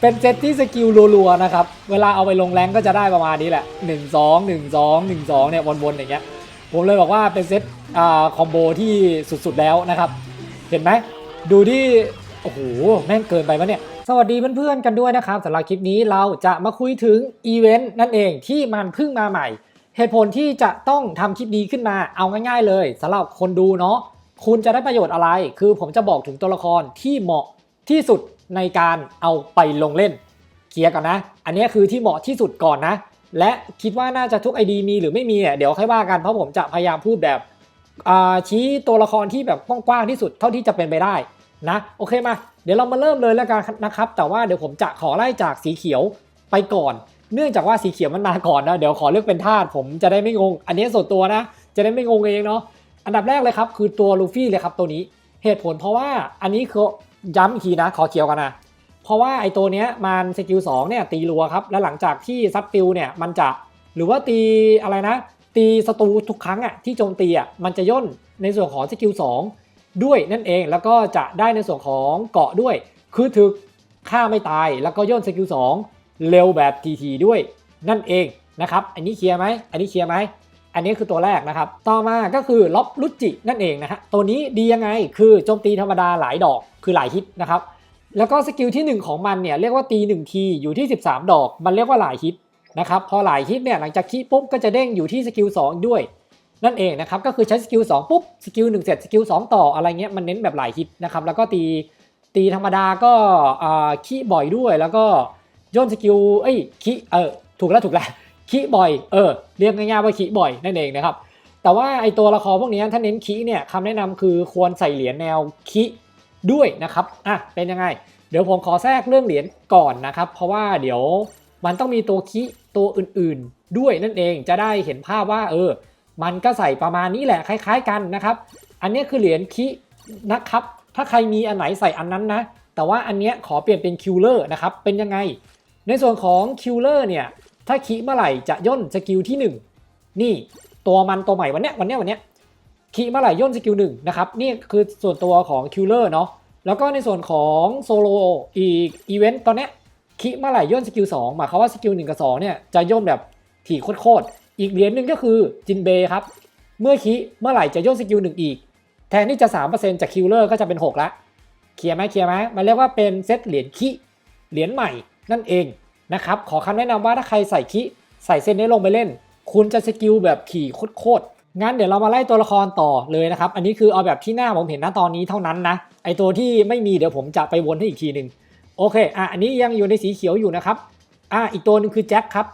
เป็นเซตที่สกิลรัวๆนะครับ เวลาเอาไปลงแรงก็จะได้ประมาณนี้แหละ 1 2 1 2 1 2เนี่ยวนๆอย่างเงี้ย ผมเลยบอกว่าเป็นเซตอ่าคอมโบที่สุดๆแล้วนะครับ เห็นไหม ดูที่ โอ้โห แม่งเกินไปปะเนี่ย สวัสดีเพื่อนๆกันด้วยนะครับสำหรับคลิปนี้เราจะมาคุยถึงอีเวนต์นั่นเองที่มันเพิ่งมาใหม่ เหตุผลที่จะต้องทำคลิปนี้ขึ้นมาเอาง่าย ๆ เลยสำหรับคนดูเนาะ คุณจะได้ประโยชน์อะไร คือผมจะบอกถึงตัวละครที่เหมาะที่สุด ในการเอาไปลงเล่นเคลียร์ก่อนนะ อันนี้คือที่เหมาะที่สุดก่อนนะ และคิดว่าน่าจะทุก ID มีหรือไม่มีเนี่ยเดี๋ยวค่อยว่ากันเพราะผมจะพยายามพูดแบบชี้ตัวละครที่แบบกว้างๆที่สุดเท่าที่จะเป็นไปได้นะโอเคมา เดี๋ยวเรามาเริ่มเลยแล้วกันนะครับ แต่ว่าเดี๋ยวผมจะขอไล่จากสีเขียวไปก่อน เนื่องจากว่าสีเขียวมันมาก่อนนะเดี๋ยวขอเลือกเป็นธาตุผมจะได้ไม่งง อันนี้ส่วนตัวนะ จะได้ไม่งงเองเนาะอันดับแรกเลยครับคือตัวลูฟี่เลยครับตัวนี้ เหตุผลเพราะว่าอันนี้คือ ย้ำอีกทีนะขอเขียวกันนะเพราะว่าไอตัวเนี้ยมันสกิลสองเนี่ยตีรัวครับ แล้วหลังจากที่ซัดฟิลเนี่ยมันจะหรือว่าตีอะไรนะ ตีศัตรูทุกครั้งอะที่โจมตีอะมันจะย่นในส่วนของสกิลสองด้วยนั่นเองแล้วก็จะได้ในส่วนของเกาะด้วย คือถึกฆ่าไม่ตายแล้วก็ย่นสกิลสองเร็วแบบทีทีด้วยนั่นเองนะครับ อันนี้เคลียร์ไหมอันนี้เคลียร์ไหม อันนี้คือตัวแรกนะครับ ต่อมาก็คือล็อบลุจินั่นเองนะฮะ ตัวนี้ดียังไง คือโจมตีธรรมดาหลายดอก คือหลายฮิตนะครับ แล้วก็สกิลที่ 1 ของมันเนี่ยเรียกว่าตี 1 ทีอยู่ที่ 13 ดอก มันเรียกว่าหลายฮิตนะครับ พอหลายฮิตเนี่ยหลังจากคีปุ๊บก็จะเด้งอยู่ที่สกิล2ด้วย นั่นเองนะครับ ก็คือใช้สกิล2ปุ๊บ สกิล1เสร็จ สกิล2ต่ออะไรเงี้ย มันเน้นแบบหลายฮิตนะครับ แล้วก็ตีตีธรรมดาก็อ่าคีบ่อยด้วย แล้วก็ย่นสกิล เอ้ยคีเออ ถูกแล้วถูกแล้ว คีบ่อย เออ เรียกง่ายๆว่าคีบ่อยนั่นเองนะครับ แต่ว่าไอตัวละครพวกนี้ถ้าเน้นคีเนี่ยคำแนะนำคือควรใส่เหรียญแนวคีด้วยนะครับ อะ เป็นยังไง เดี๋ยวผมขอแทรกเรื่องเหรียญก่อนนะครับ เพราะว่าเดี๋ยวมันต้องมีตัวคิตัวอื่นๆ ด้วยนั่นเองจะได้เห็นภาพว่า เออ มันก็ใส่ประมาณนี้แหละคล้ายๆกันนะครับ อันนี้คือเหรียญคินะครับ ถ้าใครมีอันไหนใส่อันนั้นนะ แต่ว่าอันเนี้ยขอเปลี่ยนเป็นคิวเลอร์นะครับ เป็นยังไง ในส่วนของคิวเลอร์เนี่ย ถ้าคิเมื่อไหร่จะย่นสกิลที่ 1 นี่ตัวมันตัวใหม่วันเนี้ยวันเนี้ยวันเนี้ยคิเมื่อไหร่ย่นสกิลหนึ่งนะครับนี่คือส่วนตัวของคิวเลอร์เนาะแล้วก็ในส่วนของโซโลอีกอีเวนต์ตอนเนี้ยคิเมื่อไหร่ย่นสกิลสองหมายความว่าสกิลหนึ่งกับสองเนี่ยจะย่นแบบถี่โคตรๆอีกเหรียญหนึ่งก็คือจินเบย์ครับเมื่อคิเมื่อไหร่จะย่นสกิลหนึ่งอีก แทนที่จะ 3%จากคิลเลอร์ก็จะเป็น 6 ละเคลียร์ไหมเคลียร์ไหมมันเรียกว่าเป็นเซตเหรียญคิเหรียญใหม่นั่นเอง นะครับ ขอคำแนะนำว่าถ้าใครใส่คิใส่เส้นนี้ลงไปเล่น คุณจะสกิลแบบถี่โคตรๆงั้นเดี๋ยวเรามาไล่ตัวละครต่อเลยนะครับ อันนี้คือเอาแบบที่หน้าผมเห็นณตอนนี้เท่านั้นนะ ไอตัวที่ไม่มีเดี๋ยวผมจะไปวนให้อีกทีหนึ่งโอเค อะ อันนี้ยังอยู่ในสีเขียวอยู่นะครับ อะ อีกตัวหนึงคือแจ็คครับ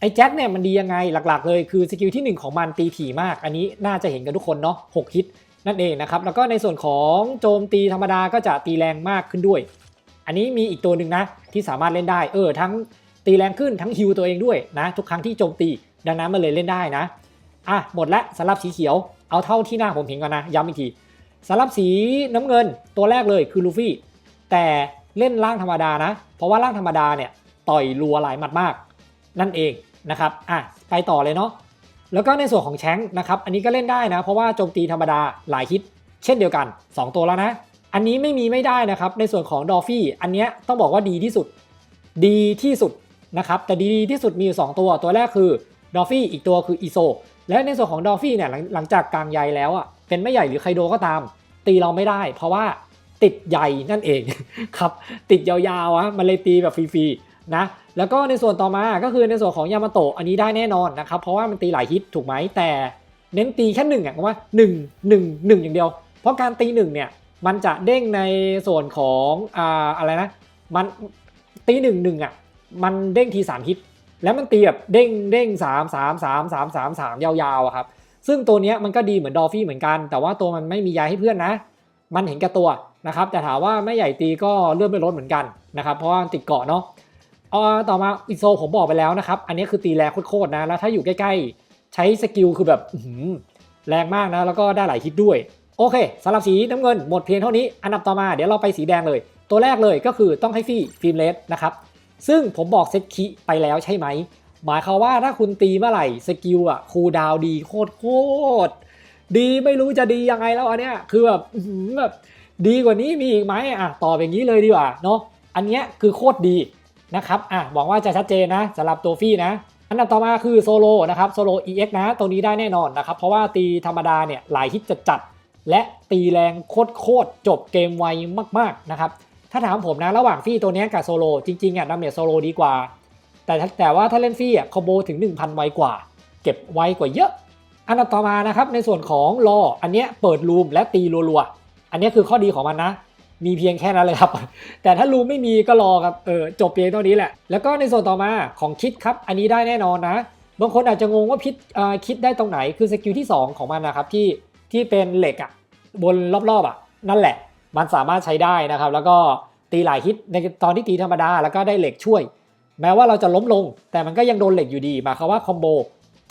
ไอแจ็คเนี่ยมันดียังไงหลักๆ เลยคือสกิลที่ 1 ของมันตีถี่มาก อันนี้น่าจะเห็นกันทุกคนเนาะ6ฮิตนั่นเองนะครับ แล้วก็ในส่วนของโจมตีธรรมดาก็จะตีแรงมากขึ้นด้วย อันนี้มีอีกตัวหนึ่งนะที่สามารถเล่นได้เออทั้งตีแรงขึ้นทั้งฮิวตัวเองด้วยนะทุกครั้งที่โจมตี ดังนั้นมันเลยเล่นได้นะอะหมดละสำหรับสีเขียวเอาเท่าที่หน้าผมเห็นก่อนนะย้ำอีกทีสำหรับสีน้ำเงินตัวแรกเลยคือลูฟี่แต่เล่นร่างธรรมดานะ เพราะว่าร่างธรรมดาเนี่ยต่อยรัวหลายหมัดมาก นั่นเองนะครับอะไปต่อเลยเนาะแล้วก็ในส่วนของแชงค์นะครับอันนี้ก็เล่นได้นะ เพราะว่าโจมตีธรรมดาหลายฮิตเช่นเดียวกัน 2 ตัวแล้วนะ อันนี้ไม่มีไม่ได้นะครับ ในส่วนของดอฟฟี่อันเนี้ยต้องบอกว่าดีที่สุด ดีที่สุดนะครับแต่ดีที่สุดมีอยู่ 2 ตัวตัวแรกคือดอฟฟี่อีกตัวคืออีโซและในส่วนของดอฟฟี่เนี่ยหลังหลังจากกลางใยแล้วอะเป็นไม่ใหญ่หรือไคโดก็ตาม ตีเราไม่ได้ เพราะว่าติดใยนั่นเองครับติดยาวๆอะมันเลยตีแบบฟรีๆนะแล้วก็ในส่วนต่อมาก็คือในส่วนของยามาโตะอันนี้ได้แน่นอนนะครับเพราะว่ามันตีหลายฮิตถูกไหมแต่เน้นตีแค่หนึ่งอะว่าหนึ่งหนึ่งหนึ่งอย่างเดียว เพราะการตีหนึ่งเนี่ย มันจะเด้งในส่วนของอ่าอะไรนะ มันตีหนึ่งหนึ่งอะ มันเด้งทีสามฮิต แล้วมันตีแบบเด้งเด้งสามสามสามสามสามสามยาวๆอะครับ ซึ่งตัวเนี้ยมันก็ดีเหมือนดอฟฟี่เหมือนกัน แต่ว่าตัวมันไม่มียาให้เพื่อนนะ มันเห็นแก่ตัวนะครับ แต่ถามว่าไม่ใหญ่ตีก็เลื่อนไม่ลดเหมือนกันนะครับ เพราะว่าติดเกาะเนาะเอ่อต่อมาอิโซผมบอกไปแล้วนะครับ อันนี้คือตีแรงโคตรๆนะ แล้วถ้าอยู่ใกล้ๆ ใช้สกิลคือแบบแรงมากนะ แล้วก็ได้หลายฮิตด้วย โอเคสำหรับสีน้ำเงินหมดเพียงเท่านี้ อันดับต่อมาเดี๋ยวเราไปสีแดงเลย ตัวแรกเลยก็คือต้องให้ฟรีฟิล์มเลสนะครับ ซึ่งผมบอกเซตคิไปแล้วใช่ไหม หมายความว่าถ้าคุณตีเมื่อไหร่สกิลอะคูดาวดีโคตรโคตรดีไม่รู้จะดียังไงแล้วอันเนี้ยคือแบบแบบดีกว่านี้มีอีกไหมอะตอบอย่างนี้เลยดีกว่าเนาะอันเนี้ยคือโคตรดีนะครับอะหวังว่าจะชัดเจนนะสำหรับตัวฟี่นะอันดับต่อมาคือโซโลนะครับโซโล EX นะ ตัวนี้ได้แน่นอนนะครับ เพราะว่าตีธรรมดาเนี่ยหลายฮิตจัด และตีแรงโคตรๆจบเกมไวมากๆนะครับถ้าถามผมนะระหว่างฟี่ตัวนี้กับโซโลจริงๆอะดาเมจโซโลดีกว่า แต่แต่ว่าถ้าเล่นฟี่อะคอมโบถึง 1,000 ไวกว่า เก็บไวกว่าเยอะ อันดับต่อมานะครับในส่วนของรออันเนี้ยเปิดรูมและตีรัวๆอันนี้คือข้อดีของมันนะ มีเพียงแค่นั้นเลยครับ แต่ถ้ารูมไม่มีก็รอครับเออจบเพียงเท่านี้แหละ แล้วก็ในส่วนต่อมาของคิดครับอันนี้ได้แน่นอนนะ บางคนอาจจะงงว่าพิษเอ่อคิดได้ตรงไหนคือสกิลที่ 2 ของมันนะครับที่ ที่เป็นเหล็กอะ่ะบนรอบๆอะนั่นแหละ มันสามารถใช้ได้นะครับ แล้วก็ตีหลายฮิตในตอนที่ตีธรรมดาแล้วก็ได้เหล็กช่วย แม้ว่าเราจะล้มลง แต่มันก็ยังโดนเหล็กอยู่ดีหมายความว่าคอมโบ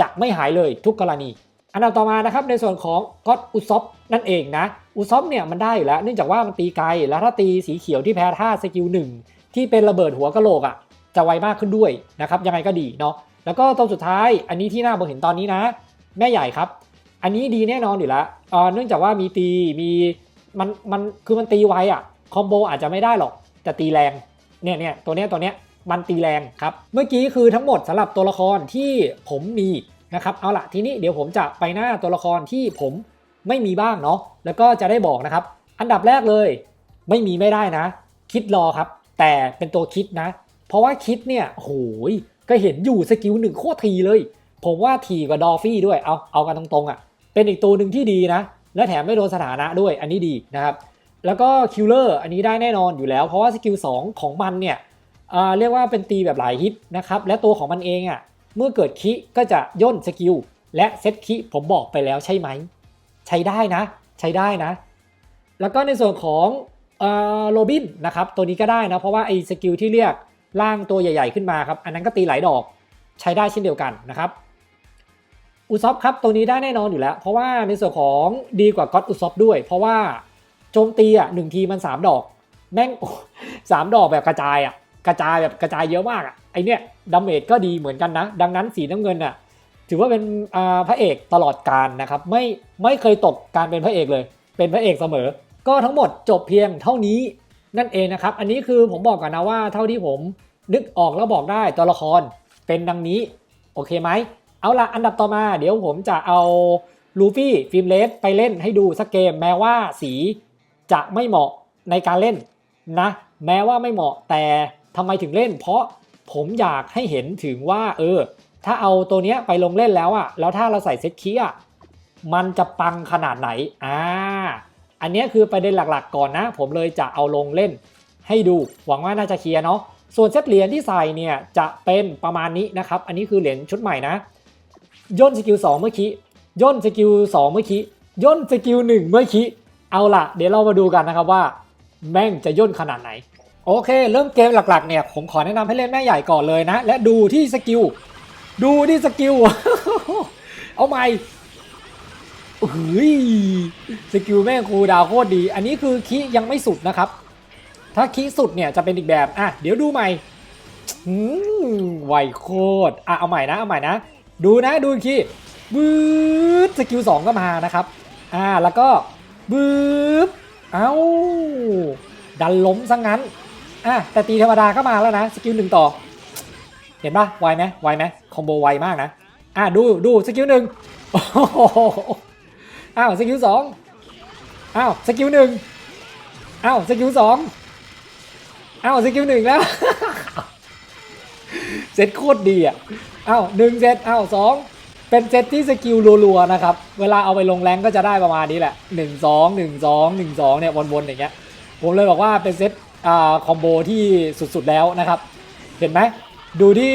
จะไม่หายเลยทุกกรณี อันดับต่อมานะครับในส่วนของก็อตอุซอฟนั่นเองนะอุซอฟเนี่ยมันได้อยู่แล้ว เนื่องจากว่ามันตีไกลแล้วถ้าตีสีเขียวที่แพ้ท่าสกิลหนึ่งที่เป็นระเบิดหัวกะโหลกอะจะไวมากขึ้นด้วยนะครับยังไงก็ดีเนาะแล้วก็ตัวสุดท้ายอันนี้ที่น่าบอกเห็นตอนนี้นะ แม่ใหญ่ครับ อันนี้ดีแน่นอนอยู่แล้วเนื่องจากว่ามีตีมีมันมันคือมันตีไวอะคอมโบอาจจะไม่ได้หรอกแต่ตีแรงเนี่ยเนี่ยตัวเนี้ยตัวเนี้ยมันตีแรงครับ เมื่อกี้คือทั้งหมดสำหรับตัวละครที่ผมมีนะครับเอาละทีนี้เดี๋ยวผมจะไปหน้าตัวละครที่ผมไม่มีบ้างเนาะแล้วก็จะได้บอกนะครับ อันดับแรกเลย ไม่มีไม่ได้นะ คิดรอครับ แต่เป็นตัวคิดนะ เพราะว่าคิดเนี่ยโหยก็เห็นอยู่สกิลหนึ่งโคตรทีเลย ผมว่าทีกว่าดอฟฟี่ด้วยเอาเอากันตรงๆอะ่ะ เป็นอีกตัวหนึ่งที่ดีนะ และแถมไม่โดนสถานะด้วยอันนี้ดีนะครับ แล้วก็คิลเลอร์อันนี้ได้แน่นอนอยู่แล้ว เพราะว่าสกิล2ของมันเนี่ยเรียกว่าเป็นตีแบบหลายฮิตนะครับ และตัวของมันเองอะ่ะเมื่อเกิดคิก็จะย่นสกิลและเซตคิผมบอกไปแล้วใช่ไหม ใช้ได้นะ ใช้ได้นะ แล้วก็ในส่วนของโรบินนะครับตัวนี้ก็ได้นะเพราะว่าไอ้สกิลที่เรียกร่างตัวใหญ่ ๆ ขึ้นมาครับ อันนั้นก็ตีหลายดอกใช้ได้เช่นเดียวกันนะครับ อุซอฟครับตัวนี้ได้แน่นอนอยู่แล้ว เพราะว่าในส่วนของดีกว่าก็อตอุซอฟด้วย เพราะว่าโจมตีอะหนึ่งทีมัน 3 ดอก แม่งสามดอกแบบกระจายอะกระจายแบบกระจายเยอะมากอะไอเนี้ยดาเมจก็ดีเหมือนกันนะ ดังนั้นสีน้ำเงินอะถือว่าเป็นอ่าพระเอกตลอดการนะครับไม่ไม่เคยตกการเป็นพระเอกเลย เป็นพระเอกเสมอ ก็ทั้งหมดจบเพียงเท่านี้นั่นเองนะครับ อันนี้คือผมบอกก่อนนะว่าเท่าที่ผมนึกออกแล้วบอกได้ตัวละครเป็นดังนี้ โอเคไหม เอาละอันดับต่อมา เดี๋ยวผมจะเอาลูฟี่ฟิล์มเลสไปเล่นให้ดูสักเกม แม้ว่าสีจะไม่เหมาะในการเล่นนะ แม้ว่าไม่เหมาะแต่ทำไมถึงเล่น เพราะผมอยากให้เห็นถึงว่า เออ ถ้าเอาตัวเนี้ยไปลงเล่นแล้วอะแล้วถ้าเราใส่เซ็ตคีอะมันจะปังขนาดไหนอ่าอันนี้คือประเด็นหลักๆก่อนนะ ผมเลยจะเอาลงเล่นให้ดู หวังว่าน่าจะเคลียร์เนาะส่วนเซตเหรียญที่ใส่เนี่ยจะเป็นประมาณนี้นะครับ อันนี้คือเหรียญชุดใหม่นะ ย่นสกิล2เมื่อกี้ย่นสกิล2เมื่อกี้ย่นสกิล1เมื่อกี้เอาล่ะ เดี๋ยวเรามาดูกันนะครับว่า แม่งจะย่นขนาดไหน โอเค เริ่มเกมหลักๆเนี่ยผมขอแนะนำให้เล่นแม่ใหญ่ก่อนเลยนะ และดูที่สกิลดูที่สกิลเอาใหม่เฮ้ยสกิลแม่งครูดาวโคตรดี อันนี้คือคียังไม่สุดนะครับ ถ้าคีสุดเนี่ยจะเป็นอีกแบบอะเดี๋ยวดูใหม่อืมไวโคตรอะเอาใหม่นะเอาใหม่นะ ดูนะดูอีกทีบืดสกิลสองก็มานะครับ อ่าแล้วก็บืบเอ้าดันล้มซะงงั้น อะแต่ตีธรรมดาก็มาแล้วนะสกิลหนึ่งต่อ เห็นปะไวไหมไวไหมคอมโบไวมากนะ อะดูดูสกิลหนึ่งอ้โหอ้าวสกิลสองอ้าวสกิลหนึ่งอ้าวสกิลสองอ้าวสกิลหนึ่งแล้ว เซตโคตรดีอะ อ้าวหนึ่งเซตอ้าวสองเป็นเซตที่สกิลรัวๆนะครับ เวลาเอาไปลงแรงก็จะได้ประมาณนี้แหละหนึ่งสองหนึ่งสองหนึ่งสองเนี่ยวนๆอย่างเงี้ย ผมเลยบอกว่าเป็นเซตอ่าคอมโบที่สุดๆแล้วนะครับ เห็นไหม ดูที่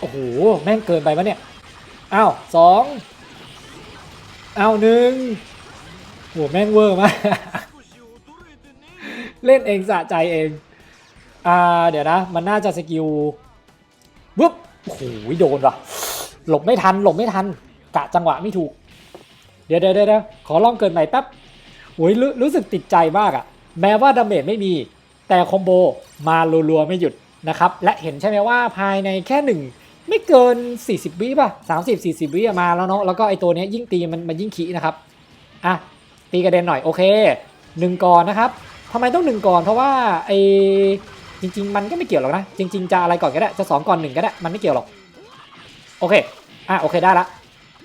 โอ้โห แม่งเกินไปปะเนี่ย อ้าวสองอ้าวหนึ่งโหแม่งเวอร์มาก เล่นเองสะใจเอง อ่า เดี๋ยวนะ มันน่าจะสกิลปุ๊บ โอ้โหโดนว่ะ หลบไม่ทัน หลบไม่ทัน กะจังหวะไม่ถูก เดี๋ยวเดี๋ยวเดี๋ยวขอลองเกินใหม่แป๊บโอ้ยรู้รู้สึกติดใจมากอะแม้ว่าดาเมจไม่มี แต่คอมโบมารัวๆไม่หยุดนะครับ และเห็นใช่ไหมว่าภายในแค่หนึ่งไม่เกิน 40 วิป่ะ 30 40 วิอะมาแล้วเนาะ แล้วก็ไอตัวเนี้ยยิ่งตีมันมันยิ่งขี้นะครับ อะ ตีกระเด็นหน่อยโอเคหนึ่งก่อนนะครับทำไมต้องหนึ่งก่อนเพราะว่าไอ จริง ๆ มันก็ไม่เกี่ยวหรอกนะ จริง ๆ จะอะไรก่อนก็ได้ จะสองก่อนหนึ่งก็ได้ มันไม่เกี่ยวหรอก โอเค อะโอเคได้ละ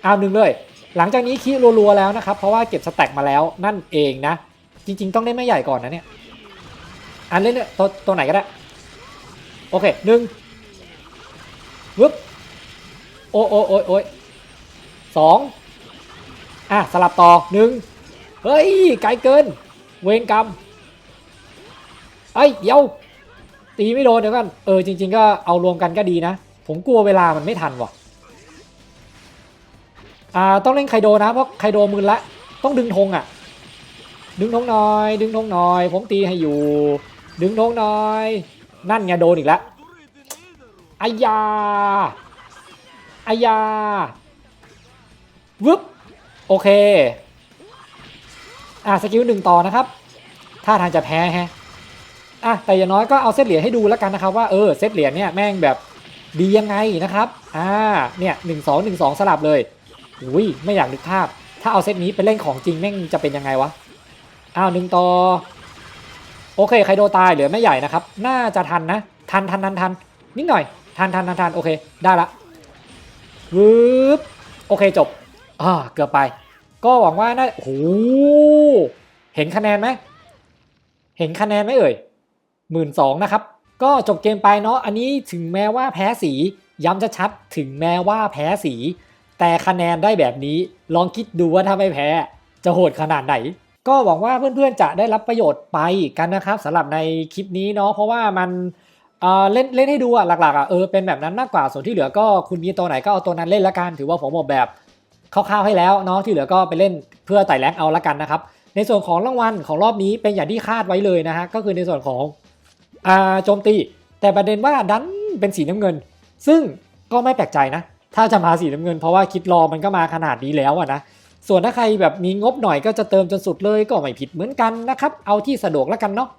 เอาหนึ่งเลย หลังจากนี้คีรัวๆแล้วนะครับ เพราะว่าเก็บสแต็กมาแล้วนั่นเองนะ จริง ๆ ต้องเล่นไม่ใหญ่ก่อนนะเนี่ย อันเล่นเนี่ยตัวตัวไหนก็ได้ โอเคหนึ่งวึบโอ้โอ้โอ้ยโอ้ยสองอะสลับต่อหนึ่งเฮ้ยไกลเกิน เวรกรรมเอ้ยเดี๋ยว ตีไม่โดนเดี๋ยวกันเออจริง ๆ ก็เอารวมกันก็ดีนะ ผมกลัวเวลามันไม่ทันว่ะอ่าต้องเล่นไคโดนะเพราะไคโดมืนละต้องดึงธงอะ ดึงธงน่อย ดึงธงน่อย ผมตีให้อยู่ ดึงธงน่อย นั่นไงโดนอีกแล้วอายาอายาวึบโอเค อะสกิลหนึ่งต่อนะครับท่าทางจะแพ้แฮะ อะแต่อย่างน้อยก็เอาเซตเหรียญให้ดูแล้วกันนะครับว่าเออเซตเหรียญเนี่ยแม่งแบบดียังไงนะครับอ่าเนี่ยหนึ่งสองหนึ่งสองสลับเลยอุ้ยไม่อยากนึกภาพ ถ้าเอาเซตนี้ไปเล่นของจริงแม่งจะเป็นยังไงวะอ้าวหนึ่งต่อโอเคใครโดตายเหลือไม่ใหญ่นะครับ น่าจะทันนะ ทันทันทันทันนิดหน่อย ทันทันทันทันโอเคได้ละวืบโอเคจบอ่าเกือบไป ก็หวังว่าน่าโอ้โหเห็นคะแนนไหมเห็นคะแนนไหมเอ่ย หมื่นสองนะครับ ก็จบเกมไปเนาะอันนี้ถึงแม้ว่าแพ้สีย้ำจะชัดๆถึงแม้ว่าแพ้สี แต่คะแนนได้แบบนี้ลองคิดดูว่าถ้าไม่แพ้ จะโหดขนาดไหน ก็หวังว่าเพื่อนๆจะได้รับประโยชน์ไปกันนะครับสำหรับในคลิปนี้เนาะเพราะว่ามันเเล่นเล่นให้ดูอะหลักๆอะเออเป็นแบบนั้นมากกว่าส่วนที่เหลือก็คุณมีตัวไหนก็เอาตัวนั้นเล่นละกันถือว่าผมออกแบบคร่าวๆให้แล้วเนาะที่เหลือก็ไปเล่นเพื่อไต่แรงเอาละกันนะครับในส่วนของรางวัลของรอบนี้เป็นอย่างที่คาดไว้เลยนะฮะก็คือในส่วนของ โจมตี แต่ประเด็นว่าดันเป็นสีน้ำเงิน ซึ่งก็ไม่แปลกใจนะ ถ้าจะมาสีน้ำเงินเพราะว่าคิดรอมันก็มาขนาดนี้แล้วอะนะส่วนถ้าใครแบบมีงบหน่อยก็จะเติมจนสุดเลยก็ไม่ผิดเหมือนกันนะครับ เอาที่สะดวกแล้วกันเนาะ